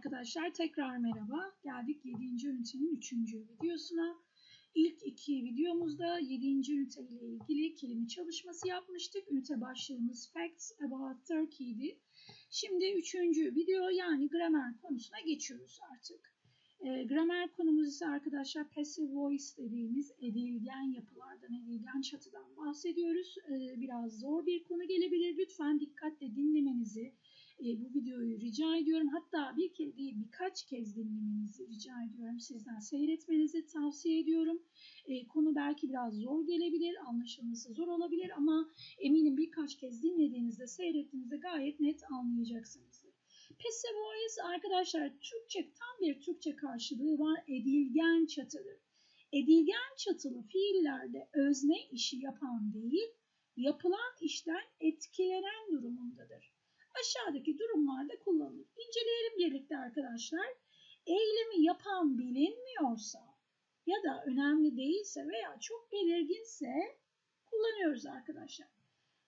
arkadaşlar tekrar merhaba. Geldik 7. ünitenin 3. videosuna. İlk iki videomuzda 7. ünite ile ilgili kelime çalışması yapmıştık. Ünite başlığımız Facts About Turkey'di. Şimdi 3. video yani gramer konusuna geçiyoruz artık. E, gramer konumuz ise arkadaşlar passive voice dediğimiz edilgen yapılardan, edilgen çatıdan bahsediyoruz. E, biraz zor bir konu gelebilir. Lütfen dikkatle dinlemenizi, e, bu videoyu rica ediyorum. Hatta bir kez değil birkaç kez dinlemenizi rica ediyorum. Sizden seyretmenizi tavsiye ediyorum. E, konu belki biraz zor gelebilir, anlaşılması zor olabilir ama eminim birkaç kez dinlediğinizde, seyrettiğinizde gayet net anlayacaksınızdır. Voice arkadaşlar Türkçe tam bir Türkçe karşılığı var. Edilgen çatıdır. Edilgen çatılı fiillerde özne işi yapan değil, yapılan işten etkilenen durumundadır aşağıdaki durumlarda kullanılır. İnceleyelim birlikte arkadaşlar. Eylemi yapan bilinmiyorsa ya da önemli değilse veya çok belirginse kullanıyoruz arkadaşlar.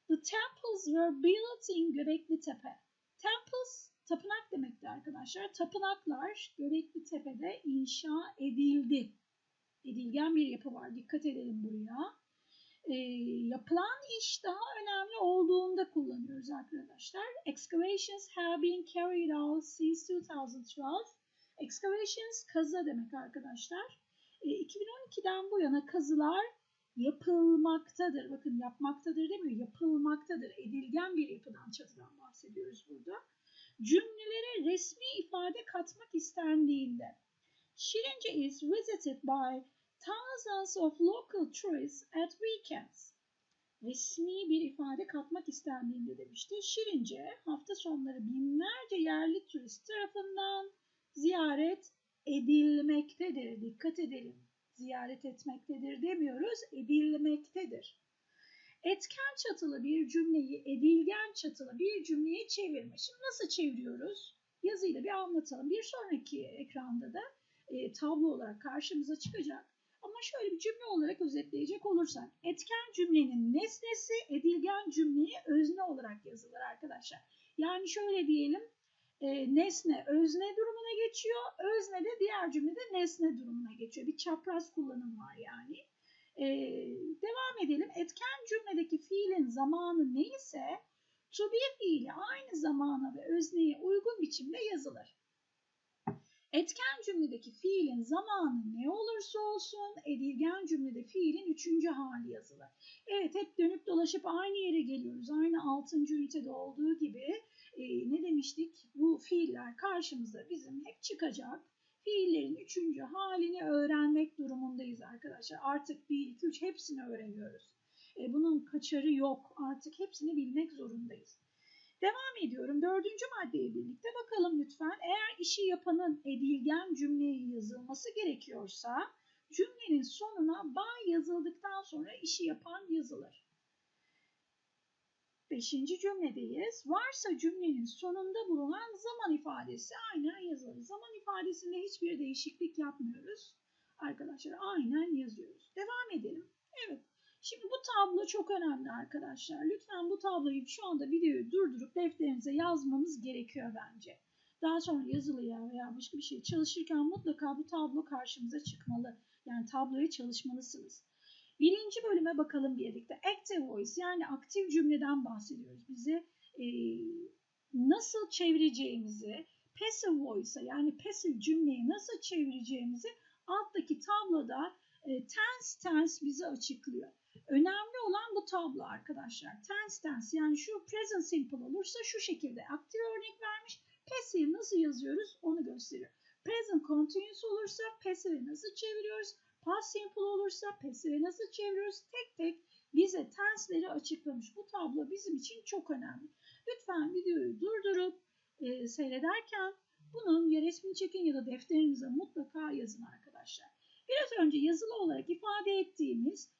The temples were built in Göbekli Tepe. Temples tapınak demekti arkadaşlar. Tapınaklar Göbekli Tepe'de inşa edildi. Edilgen bir yapı var. Dikkat edelim buraya e, yapılan iş daha önemli olduğunda kullanıyoruz arkadaşlar. Excavations have been carried out since 2012. Excavations kazı demek arkadaşlar. E, 2012'den bu yana kazılar yapılmaktadır. Bakın yapmaktadır demiyor, yapılmaktadır. Edilgen bir yapıdan, çatıdan bahsediyoruz burada. Cümlelere resmi ifade katmak istendiğinde Şirince is visited by thousands of local tourists at weekends. Resmi bir ifade katmak istendiğinde demişti. Şirince hafta sonları binlerce yerli turist tarafından ziyaret edilmektedir. Dikkat edelim. Ziyaret etmektedir demiyoruz, edilmektedir. Etken çatılı bir cümleyi edilgen çatılı bir cümleye çevirme. Şimdi nasıl çeviriyoruz? Yazıyla bir anlatalım. Bir sonraki ekranda da e, tablo olarak karşımıza çıkacak. Ama şöyle bir cümle olarak özetleyecek olursak etken cümlenin nesnesi edilgen cümleye özne olarak yazılır arkadaşlar. Yani şöyle diyelim e, nesne özne durumuna geçiyor. Özne de diğer cümlede nesne durumuna geçiyor. Bir çapraz kullanım var yani. E, devam edelim. Etken cümledeki fiilin zamanı neyse to be fiili aynı zamana ve özneye uygun biçimde yazılır. Etken cümledeki fiilin zamanı ne olursa olsun edilgen cümlede fiilin üçüncü hali yazılır. Evet hep dönüp dolaşıp aynı yere geliyoruz. Aynı altıncı ünitede olduğu gibi e, ne demiştik? Bu fiiller karşımıza bizim hep çıkacak. Fiillerin üçüncü halini öğrenmek durumundayız arkadaşlar. Artık 1, 2, 3 hepsini öğreniyoruz. E, bunun kaçarı yok. Artık hepsini bilmek zorundayız. Devam ediyorum. Dördüncü maddeye birlikte bakalım lütfen. Eğer işi yapanın edilgen cümleye yazılması gerekiyorsa cümlenin sonuna bay yazıldıktan sonra işi yapan yazılır. Beşinci cümledeyiz. Varsa cümlenin sonunda bulunan zaman ifadesi aynen yazılır. Zaman ifadesinde hiçbir değişiklik yapmıyoruz. Arkadaşlar aynen yazıyoruz. Devam edelim. Evet. Şimdi bu tablo çok önemli arkadaşlar. Lütfen bu tabloyu şu anda videoyu durdurup defterinize yazmanız gerekiyor bence. Daha sonra yazılıya veya başka bir şey çalışırken mutlaka bu tablo karşımıza çıkmalı. Yani tabloyu çalışmalısınız. Birinci bölüme bakalım birlikte. Active voice yani aktif cümleden bahsediyoruz. Bize e, nasıl çevireceğimizi, passive voice'a yani passive cümleyi nasıl çevireceğimizi alttaki tabloda e, tense tense bize açıklıyor. Önemli olan bu tablo arkadaşlar. Tense tense yani şu present simple olursa şu şekilde aktif örnek vermiş. Passive nasıl yazıyoruz onu gösteriyor. Present continuous olursa passive nasıl çeviriyoruz? Past simple olursa passive nasıl çeviriyoruz? Tek tek bize tense'leri açıklamış. Bu tablo bizim için çok önemli. Lütfen videoyu durdurup e, seyrederken bunun ya resmini çekin ya da defterinize mutlaka yazın arkadaşlar. Biraz önce yazılı olarak ifade ettiğimiz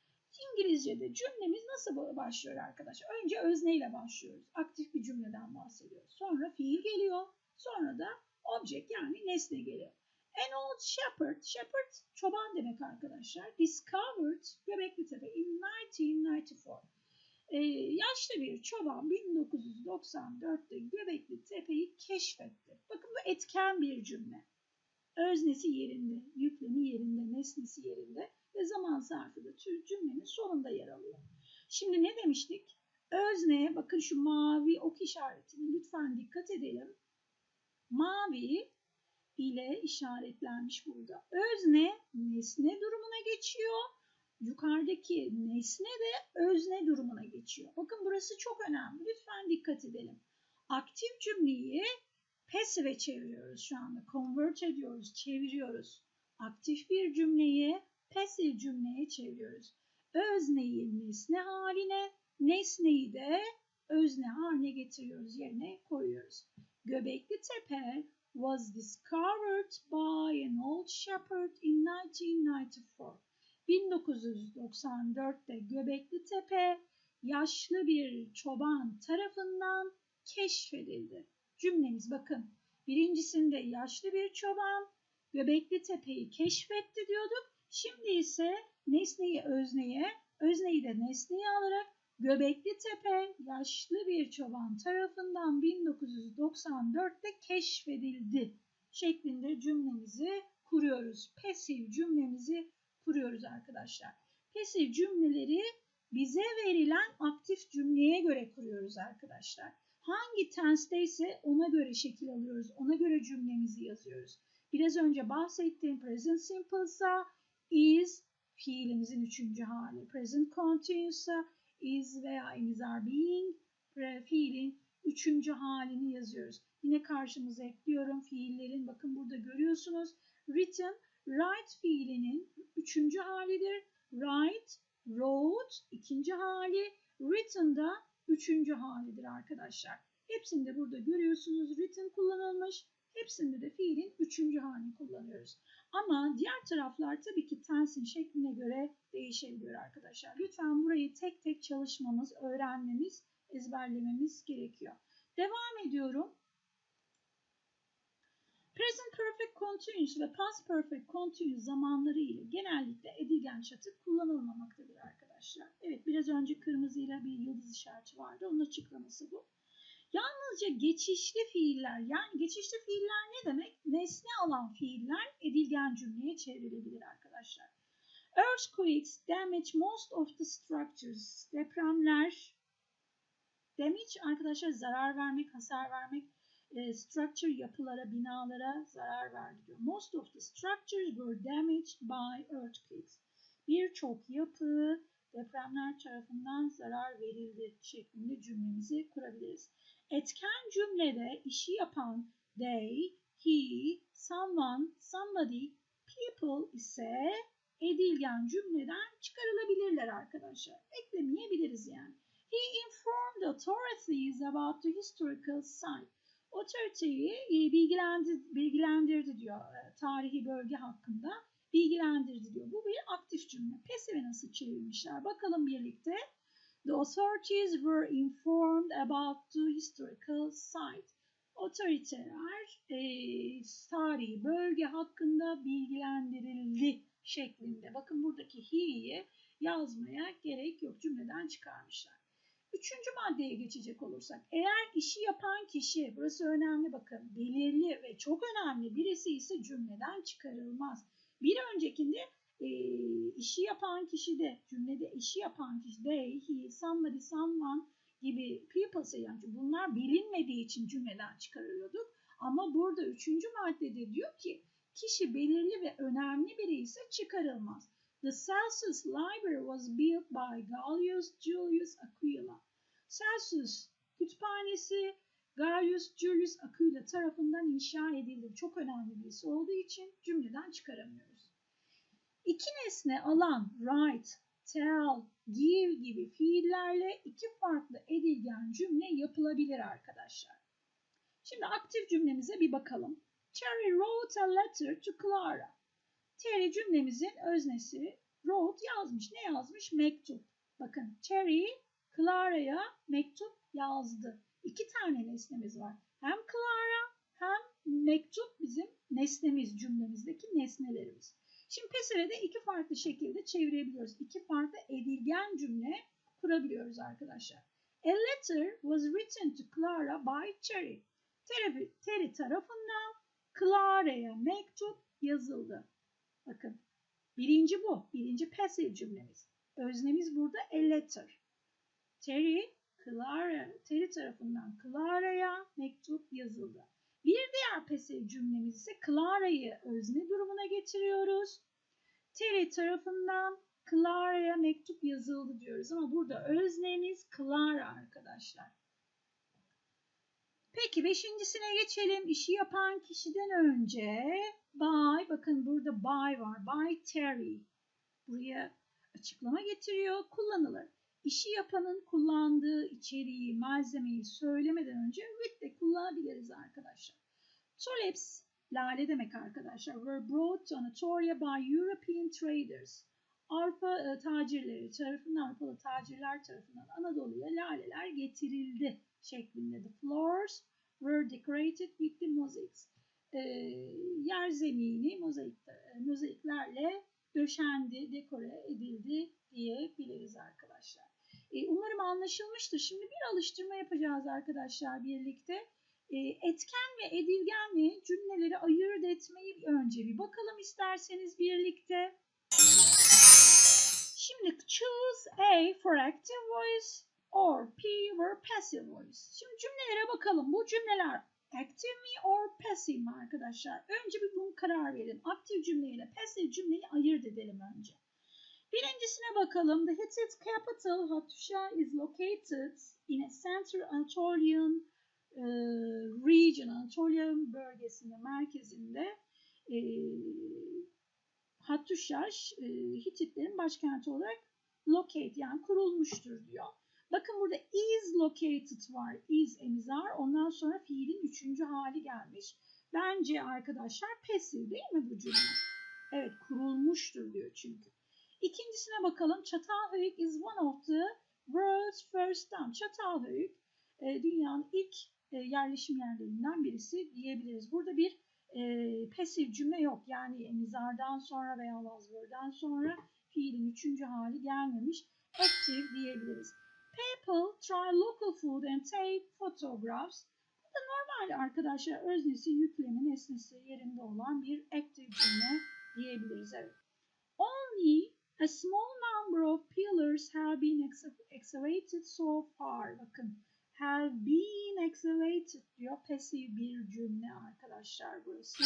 İngilizce'de cümlemiz nasıl başlıyor arkadaşlar? Önce özneyle başlıyoruz. Aktif bir cümleden bahsediyoruz. Sonra fiil geliyor. Sonra da object yani nesne geliyor. An old shepherd, shepherd çoban demek arkadaşlar. Discovered Göbekli Tepe in 1994. Ee, yaşlı bir çoban 1994'te Göbekli Tepe'yi keşfetti. Bakın bu etken bir cümle. Öznesi yerinde, yüklemi yerinde, nesnesi yerinde ve zaman zarfı da cümlenin sonunda yer alıyor. Şimdi ne demiştik? Özneye bakın şu mavi ok işaretini lütfen dikkat edelim. Mavi ile işaretlenmiş burada. Özne nesne durumuna geçiyor. Yukarıdaki nesne de özne durumuna geçiyor. Bakın burası çok önemli. Lütfen dikkat edelim. Aktif cümleyi passive çeviriyoruz şu anda. Convert ediyoruz, çeviriyoruz. Aktif bir cümleyi passive cümleye çeviriyoruz. Özneyi nesne haline, nesneyi de özne haline getiriyoruz, yerine koyuyoruz. Göbekli Tepe was discovered by an old shepherd in 1994. 1994'te Göbekli Tepe yaşlı bir çoban tarafından keşfedildi. Cümlemiz bakın. Birincisinde yaşlı bir çoban Göbekli Tepe'yi keşfetti diyorduk. Şimdi ise nesneyi özneye, özneyi de nesneye alarak Göbekli Tepe yaşlı bir çoban tarafından 1994'te keşfedildi şeklinde cümlemizi kuruyoruz. Pasif cümlemizi kuruyoruz arkadaşlar. Pasif cümleleri bize verilen aktif cümleye göre kuruyoruz arkadaşlar. Hangi tenste ise ona göre şekil alıyoruz. Ona göre cümlemizi yazıyoruz. Biraz önce bahsettiğim present simple ise is fiilimizin üçüncü hali. Present continuous ise is veya is are being fiilin üçüncü halini yazıyoruz. Yine karşımıza ekliyorum fiillerin. Bakın burada görüyorsunuz. Written, write fiilinin üçüncü halidir. Write, wrote ikinci hali. Written da üçüncü halidir arkadaşlar. Hepsinde burada görüyorsunuz written kullanılmış. Hepsinde de fiilin üçüncü halini kullanıyoruz. Ama diğer taraflar tabii ki tensin şekline göre değişebiliyor arkadaşlar. Lütfen burayı tek tek çalışmamız, öğrenmemiz, ezberlememiz gerekiyor. Devam ediyorum. Present Perfect Continuous ve Past Perfect Continuous zamanları ile genellikle edilgen şatık kullanılmamaktadır arkadaşlar. Evet biraz önce kırmızıyla bir yıldız işareti vardı. Onun açıklaması bu. Yalnızca geçişli fiiller yani geçişli fiiller ne demek? Nesne alan fiiller edilgen cümleye çevrilebilir arkadaşlar. Earthquakes damage most of the structures. Depremler damage arkadaşlar zarar vermek, hasar vermek e, structure yapılara, binalara zarar verdi diyor. Most of the structures were damaged by earthquakes. Birçok yapı depremler tarafından zarar verildi şeklinde cümlemizi kurabiliriz. Etken cümlede işi yapan they, he, someone, somebody, people ise edilgen cümleden çıkarılabilirler arkadaşlar. Eklemeyebiliriz yani. He informed authorities about the historical site. Otoriteyi bilgilendirdi, bilgilendirdi diyor e, tarihi bölge hakkında bilgilendirdi diyor. Bu bir aktif cümle. Pasive nasıl çevirmişler? Bakalım birlikte. The authorities were informed about the historical site. Otoriteler e, tarihi bölge hakkında bilgilendirildi şeklinde. Bakın buradaki he'yi yazmaya gerek yok. Cümleden çıkarmışlar. Üçüncü maddeye geçecek olursak, eğer işi yapan kişi, burası önemli bakın, belirli ve çok önemli birisi ise cümleden çıkarılmaz. Bir öncekinde e, işi yapan kişi de, cümlede işi yapan kişi, they, he, somebody, someone gibi people yani bunlar bilinmediği için cümleden çıkarıyorduk. Ama burada üçüncü maddede diyor ki, kişi belirli ve önemli biri ise çıkarılmaz. The Celsus Library was built by Gaius Julius Aquila. Celsus kütüphanesi Gaius Julius Aquila tarafından inşa edildi. Çok önemli birisi olduğu için cümleden çıkaramıyoruz. İki nesne alan write, tell, give gibi fiillerle iki farklı edilgen cümle yapılabilir arkadaşlar. Şimdi aktif cümlemize bir bakalım. Terry wrote a letter to Clara. Terry cümlemizin öznesi wrote yazmış. Ne yazmış? Mektup. Bakın Terry Clara'ya mektup yazdı. İki tane nesnemiz var. Hem Clara hem mektup bizim nesnemiz cümlemizdeki nesnelerimiz. Şimdi PSV'de iki farklı şekilde çevirebiliyoruz. İki farklı edilgen cümle kurabiliyoruz arkadaşlar. A letter was written to Clara by Terry. Terry, Terry tarafından Clara'ya mektup yazıldı. Bakın birinci bu. Birinci passive cümlemiz. Öznemiz burada a letter. Terry, Clara, Terry tarafından Clara'ya mektup yazıldı. Bir diğer passive cümlemiz ise Clara'yı özne durumuna getiriyoruz. Terry tarafından Clara'ya mektup yazıldı diyoruz ama burada öznemiz Clara arkadaşlar. Peki beşincisine geçelim. İşi yapan kişiden önce by, bakın burada by var. By Terry. Buraya açıklama getiriyor. Kullanılır. İşi yapanın kullandığı içeriği, malzemeyi söylemeden önce with de kullanabiliriz arkadaşlar. Tulips, lale demek arkadaşlar. Were brought to Anatolia by European traders. Avrupa e, tacirleri tarafından, Avrupalı tacirler tarafından Anadolu'ya laleler getirildi şeklinde. The floors were decorated with the mosaics. E, yer zemini mozaik, e, mozaiklerle döşendi, dekore edildi diyebiliriz arkadaşlar. E, umarım anlaşılmıştır. Şimdi bir alıştırma yapacağız arkadaşlar birlikte. E, etken ve edilgenle cümleleri ayırt etmeyi önce bir bakalım isterseniz birlikte. Şimdi choose A for active voice or P for passive voice. Şimdi cümlelere bakalım. Bu cümleler active mi or passive mi arkadaşlar? Önce bir bunu karar verin. Aktif cümleyle passive cümleyi ayırt edelim önce. Birincisine bakalım. The Hittite capital Hattusha is located in a central Anatolian e, region, Anatolia bölgesinde, merkezinde e, Hattuşaş e, Hititlerin başkenti olarak locate yani kurulmuştur diyor. Bakın burada is located var. Is emizar. Ondan sonra fiilin üçüncü hali gelmiş. Bence arkadaşlar passive değil mi bu cümle? Evet kurulmuştur diyor çünkü. İkincisine bakalım. Çatalhöyük is one of the world's first town. Çatalhöyük e, dünyanın ilk e, yerleşim yerlerinden birisi diyebiliriz. Burada bir e, pasif cümle yok. Yani emizardan sonra veya buzzword'dan sonra fiilin üçüncü hali gelmemiş. Active diyebiliriz. People try local food and take photographs. Bu da normal arkadaşlar. Öznesi, yüklemi, nesnesi yerinde olan bir active cümle diyebiliriz. Evet. Only a small number of pillars have been excavated so far. Bakın have been excavated diyor. Pasif bir cümle arkadaşlar burası.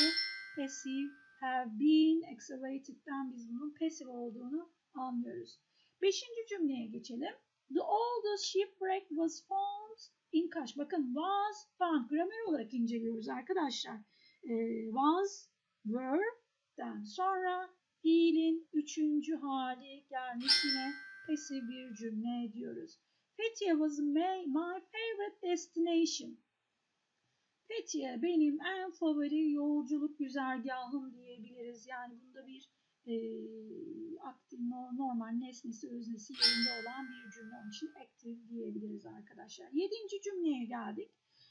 Pasif have been excavated'den biz bunun pasif olduğunu anlıyoruz. Beşinci cümleye geçelim. The oldest shipwreck was found in Kaş. Bakın was found. Gramer olarak inceliyoruz arkadaşlar. Ee, was, were'den sonra fiilin üçüncü hali gelmiş yine pasif bir cümle diyoruz. Fethiye was my, my favorite destination. Fethiye benim en favori yolculuk güzergahım diyebiliriz. Yani bunda bir e, aktif, normal nesnesi, öznesi yerinde olan bir cümle. Onun için active diyebiliriz arkadaşlar. Yedinci cümleye geldik.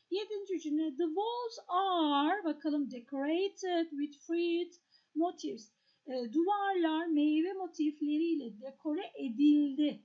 Yedinci cümle the walls are bakalım decorated with fruit motifs. E, duvarlar meyve motifleriyle dekore edildi.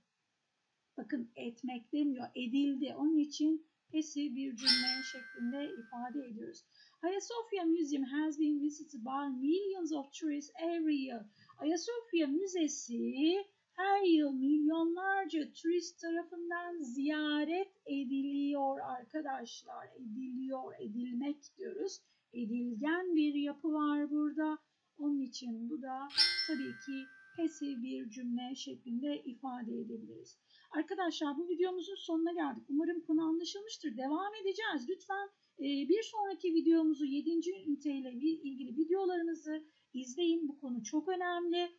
Bakın etmek demiyor, edildi. Onun için pesi bir cümle şeklinde ifade ediyoruz. Ayasofya Museum has been visited by millions of tourists every year. Ayasofya Müzesi her yıl milyonlarca turist tarafından ziyaret ediliyor arkadaşlar. Ediliyor, edilmek diyoruz. Edilgen bir yapı var burada. Onun için bu da tabii ki pasif bir cümle şeklinde ifade edebiliriz. Arkadaşlar bu videomuzun sonuna geldik. Umarım konu anlaşılmıştır. Devam edeceğiz. Lütfen bir sonraki videomuzu 7. ünite ile ilgili videolarımızı izleyin. Bu konu çok önemli.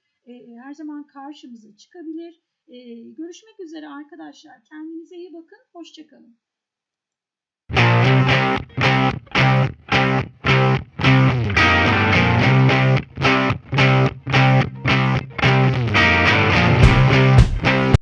Her zaman karşımıza çıkabilir. Görüşmek üzere arkadaşlar. Kendinize iyi bakın. Hoşçakalın.